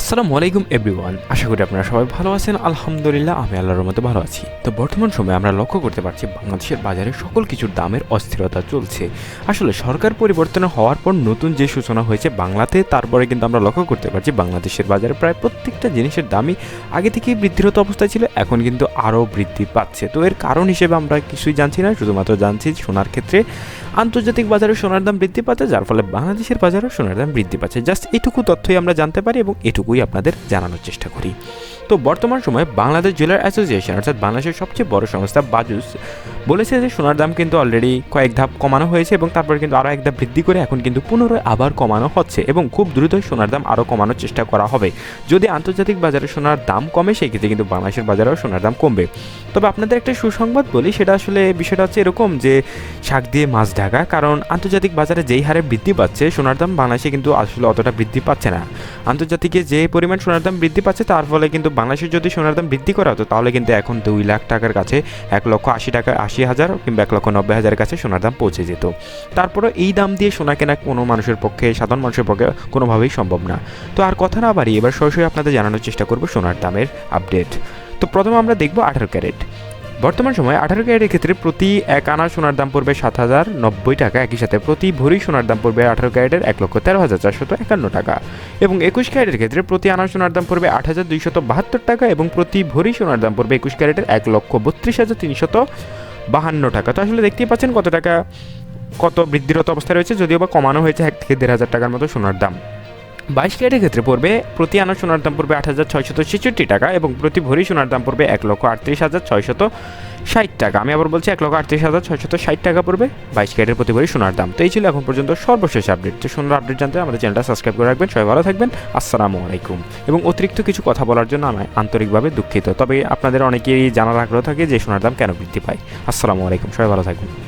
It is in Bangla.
আসসালামু আলাইকুম এভরিওয়ান আশা করি আপনারা সবাই ভালো আছেন। আলহামদুলিল্লাহ, আমি আল্লাহর মতো ভালো আছি। তো বর্তমান সময়ে আমরা লক্ষ্য করতে পারছি, বাংলাদেশের বাজারে সকল কিছুর দামের অস্থিরতা চলছে। আসলে সরকার পরিবর্তন হওয়ার পর নতুন যে সূচনা হয়েছে বাংলাতে, তারপরে কিন্তু আমরা লক্ষ্য করতে পারছি, বাংলাদেশের বাজারে প্রায় প্রত্যেকটা জিনিসের দামই আগে থেকেই বৃদ্ধিরত অবস্থায় ছিল, এখন কিন্তু আরও বৃদ্ধি পাচ্ছে। তো এর কারণ হিসেবে আমরা কিছুই জানছি না, শুধুমাত্র জানছি সোনার ক্ষেত্রে আন্তর্জাতিক বাজারে সোনার দাম বৃদ্ধি পাচ্ছে, যার ফলে বাংলাদেশের বাজারেও সোনার দাম বৃদ্ধি পাচ্ছে। জাস্ট এটুকু তথ্যই আমরা জানতে পারি এবং এটুকুই আপনাদের জানানোর চেষ্টা করি। তো বর্তমান সময়ে বাংলাদেশ জুয়েলার অ্যাসোসিয়েশন, অর্থাৎ বাংলাদেশের সবচেয়ে বড় সংস্থা বাজুস, বলেছে যে সোনার দাম কিন্তু অলরেডি কয়েক ধাপ কমানো হয়েছে এবং তারপরে কিন্তু আরও এক ধাপ বৃদ্ধি করে এখন কিন্তু পুনরায় আবার কমানো হচ্ছে এবং খুব দ্রুতই সোনার দাম আরও কমানোর চেষ্টা করা হবে। যদি আন্তর্জাতিক বাজারে সোনার দাম কমে সেই ক্ষেত্রে কিন্তু বাংলাদেশের বাজারেও সোনার দাম কমবে। তবে আপনাদের একটা সুসংবাদ বলি, সেটা আসলে বিষয়টা হচ্ছে এরকম যে শাক দিয়ে মাছ ঢাকা, কারণ আন্তর্জাতিক বাজারে যেই হারে বৃদ্ধি পাচ্ছে, সোনার দাম বাংলাদেশে কিন্তু আসলে অতটা বৃদ্ধি পাচ্ছে না। আন্তর্জাতিকে যে পরিমাণ সোনার দাম বৃদ্ধি পাচ্ছে, তার ফলে কিন্তু বাংলাদেশের যদি সোনার দাম বৃদ্ধি করা হতো, তাহলে কিন্তু এখন দুই লাখ টাকার কাছে এক লক্ষ আশি টাকা, আশি হাজার কিংবা এক লক্ষ নব্বই হাজারের কাছে সোনার দাম পৌঁছে যেত। তারপরে এই দাম দিয়ে সোনা কেনা কোনো মানুষের পক্ষে, সাধারণ মানুষের পক্ষে কোনোভাবেই সম্ভব না। তো আর কথা না বাড়ি এবার সরাসরি আপনাদের জানানোর চেষ্টা করব সোনার দামের আপডেট তো প্রথমে আমরা দেখব আঠারো ক্যারেট। বর্তমান সময়ে আঠারো ক্যারেটের ক্ষেত্রে প্রতি এক আনা সোনার দাম পড়বে সাত হাজার নব্বই টাকা। একই সাথে প্রতি ভরি সোনার দাম পড়বে আঠারো ক্যারেটের এক লক্ষ তেরো হাজার চারশত একান্ন টাকা। এবং একুশ ক্যারেটের ক্ষেত্রে প্রতি আনা সোনার দাম পড়বে আট হাজার দুইশত বাহাত্তর টাকা এবং প্রতি ভরি সোনার দাম পড়বে একুশ ক্যারেটের এক লক্ষ বত্রিশ হাজার তিনশত বাহান্ন টাকা। তো আসলে দেখতেই পাচ্ছেন কত টাকা, কত বৃদ্ধিরত অবস্থায় রয়েছে, যদিও বা কমানো হয়েছে এক থেকে দেড় হাজার টাকার মতো সোনার দাম। বাইশ ক্যারেটের ক্ষেত্রে পড়বে, প্রতি আনা সোনার দাম পড়বে আট হাজার ছয়শত ছেষট্টি টাকা এবং প্রতি ভরি সোনার দাম পড়বে এক লক্ষ আটত্রিশ হাজার ছয়শত ষাট টাকা। আমি আবার বলছি এক লক্ষ আটত্রিশ হাজার ছয়শত ষাট টাকা পড়বে, বাইশ ক্যারেটের প্রতি ভরি সোনার দাম। তো এই ছিল এখন পর্যন্ত সর্বশেষ আপডেট। তো সোনার আপডেট জানতে আমাদের চ্যানেলটা সাবস্ক্রাইব করে রাখবেন। সবাই ভালো থাকবেন। আসসালামু আলাইকুম। এবং অতিরিক্ত কিছু কথা বলার জন্য আমি আন্তরিকভাবে দুঃখিত। তবে আপনাদের অনেকেই জানার আগ্রহ থাকে যে সোনার দাম কেন বৃদ্ধি পায়। আসসালামু আলাইকুম। সবাই ভালো থাকবেন।